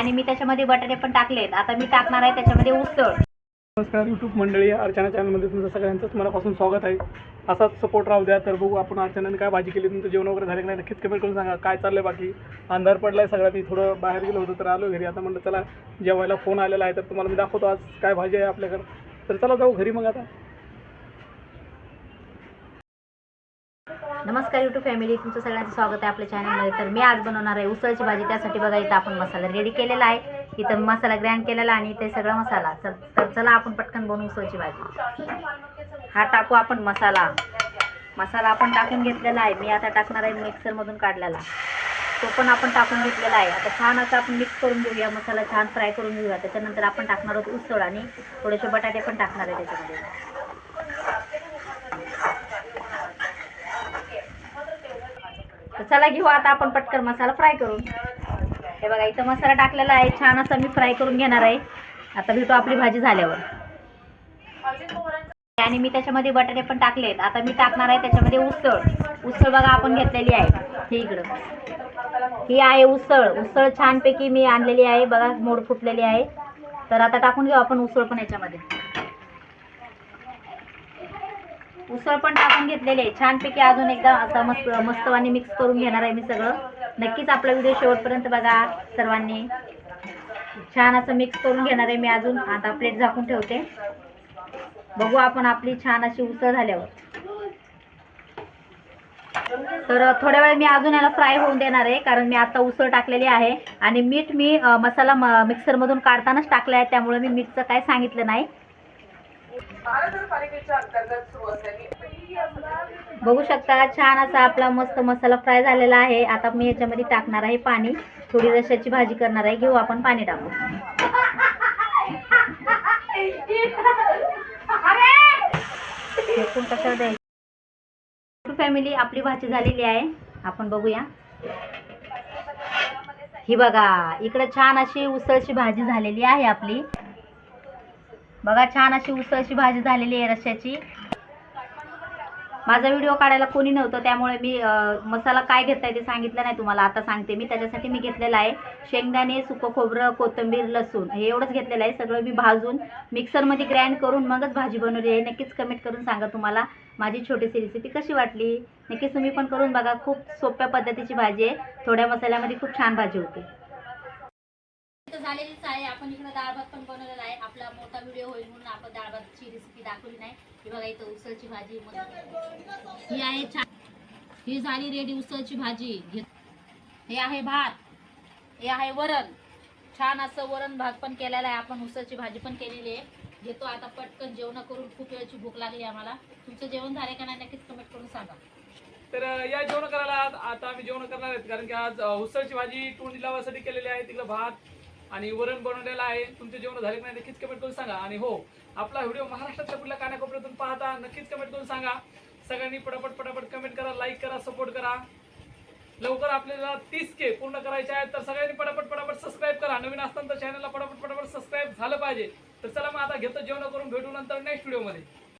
आणि मी त्याच्यामध्ये बटाटे पण टाकलेत. आता मी टाकणार आहे त्याच्यामध्ये उसळ. नमस्कार यूट्यूब मंडळी अर्चना चॅनलमध्ये तुमचं सगळ्यांचंच मनापासून स्वागत आहे. असाच सपोर्ट राहू द्या तर बघू आपण अर्चनाने काय भाजी केली तुमचं जेवण वगैरे झालं की नाही नक्कीच कमेंट करून सांगा. काय चाललंय बाकी? अंधार पडलाय सगळा मी थोडं बाहेर गेलो होतो तर आलो घरी. आता म्हणलं चला जेवायला फोन आलेला आहे तर तुम्हाला मी दाखवतो आज काय भाजी आहे आपल्याकडं. तर चला जाऊ घरी मग आता. नमस्कार यूट्यूब फॅमिली तुमचं सगळ्यांचं स्वागत आहे आपल्या चॅनलमध्ये तर मी आज बनवणार आहे उसळची भाजी. त्यासाठी बघा इथं आपण मसाला रेडी केलेला आहे. इथं मसाला ग्रँड केलेला आणि ते सगळा मसाला. चल तर चला आपण पटकन बनवू उसळची भाजी. हा टाकू आपण मसाला. मसाला आपण टाकून घेतलेला आहे. मी आता टाकणार आहे मिक्सरमधून काढलेला. तो पण आपण टाकून घेतलेला आहे. आता छान असं आपण मिक्स करून घेऊया. मसाला छान फ्राय करून घेऊया. त्याच्यानंतर आपण टाकणार आहोत उसळ आणि थोडेसे बटाटे पण टाकणार आहे त्याच्यामध्ये. तर चला घेऊ आता आपण पटकन मसाला फ्राय करून. हे बघा इथं मसाला टाकलेला आहे. छान असा मी फ्राय करून घेणार आहे. आता भेटू आपली भाजी झाल्यावर. आणि मी त्याच्यामध्ये बटाटे पण टाकलेत आता मी टाकणार आहे त्याच्यामध्ये उसळ. उसळ बघा आपण घेतलेली आहे. ही इकडं. ही आहे उसळ. उसळ छानपैकी मी आणलेली आहे. बघा मोड फुटलेली आहे. तर आता टाकून घेऊ आपण उसळ पण याच्यामध्ये. उसळ पण टाकून घेतलेली आहे. छानपैकी अजून एकदा असं मस्त मस्तवानी मिक्स करून घेणार आहे मी सगळं. नक्कीच आपला व्हिडिओ शेवटपर्यंत बघा सर्वांनी. छान असं मिक्स करून घेणार आहे मी अजून. आता प्लेट झाकून ठेवते. बघू आपण आपली छान अशी उसळ झाल्यावर. तर थोड्या वेळ मी अजून याला फ्राय होऊन देणार आहे कारण मी आता उसळ टाकलेली आहे. आणि मीठ मी मसाला मिक्सरमधून काढतानाच टाकला आहे त्यामुळे मी मीठचं काय सांगितलं नाही. बघू शकता छान असा आपला मस्त मसाला फ्राय झालेला आहे. आता मी याच्यामध्ये टाकणार आहे पाणी. थोडी रशाची भाजी करणार आहे. घेऊ आपण पाणी टाकू. फेकून कशावर द्यायचं? फॅमिली आपली भाजी झालेली आहे. आपण बघूया. ही बघा इकडे छान अशी उसळची भाजी झालेली आहे आपली. बघा छान अशी उसळची भाजी झालेली आहे रश्याची. माझा व्हिडिओ काढायला कोणी नव्हतं त्यामुळे मी मसाला काय घेतलाय ते सांगितलं नाही तुम्हाला आता सांगते मी. त्याच्यासाठी मी घेतलेलं आहे शेंगदाणे सुकं खोबरं कोथिंबीर लसूण. हे एवढंच घेतलेलं आहे सगळं मी भाजून मिक्सरमध्ये ग्राइंड करून मगच भाजी बनवली आहे. नक्कीच कमेंट करून सांगा तुम्हाला माझी छोटीशी रेसिपी कशी वाटली. नक्कीच तुम्ही पण करून बघा खूप सोप्या पद्धतीची भाजी आहे. थोड्या मसाल्यामध्ये खूप छान भाजी होते. झालेलीच आहे. आपण इकडे डाळ भात पण बनवलेला आहे. आपला मोठा व्हिडिओ होईल म्हणून आपण डाळ भातची रेसिपी दाखवली नाही. बघा इथं उसळची भाजी ही आहे छान ही झाली रेडी उसळची भाजी. हे आहे भात. हे आहे वरण. छान असं वरण भात पण केलेला आहे. आपण उसळची भाजी पण केलेली आहे. घेतो आता पटकन. जेवण करून खूप वेळची भूक लागली आम्हाला. तुमचं जेवण झाले का नाही नक्कीच कमेंट करून सांगा. तर या जेवण करायला आता आम्ही जेवण करणार आहेत. कारण की आज उसळची भाजी तोंडी लावासाठी केलेली आहे. तिकडं भात आणि वरण बनवलेलं आहे. तुमचे जेवण झाले की नाही नक्कीच कमेंट करून सांगा. आणि हो आपला व्हिडिओ महाराष्ट्रातल्या कुठल्या कानाकोपऱ्यातून पाहता नक्कीच कमेंट करून सांगा. सगळ्यांनी पटापट पटापट कमेंट करा लाईक करा सपोर्ट करा. लवकर आपल्याला तीस के पूर्ण करायचे आहेत. तर सगळ्यांनी पटापट पटापट सबस्क्राईब करा. नवीन असताना चॅनलला पटापट पटापट सबस्क्राईब झालं पाहिजे. तर चला मग आता घेतो जेवण करून भेटू नंतर नेक्स्ट व्हिडिओमध्ये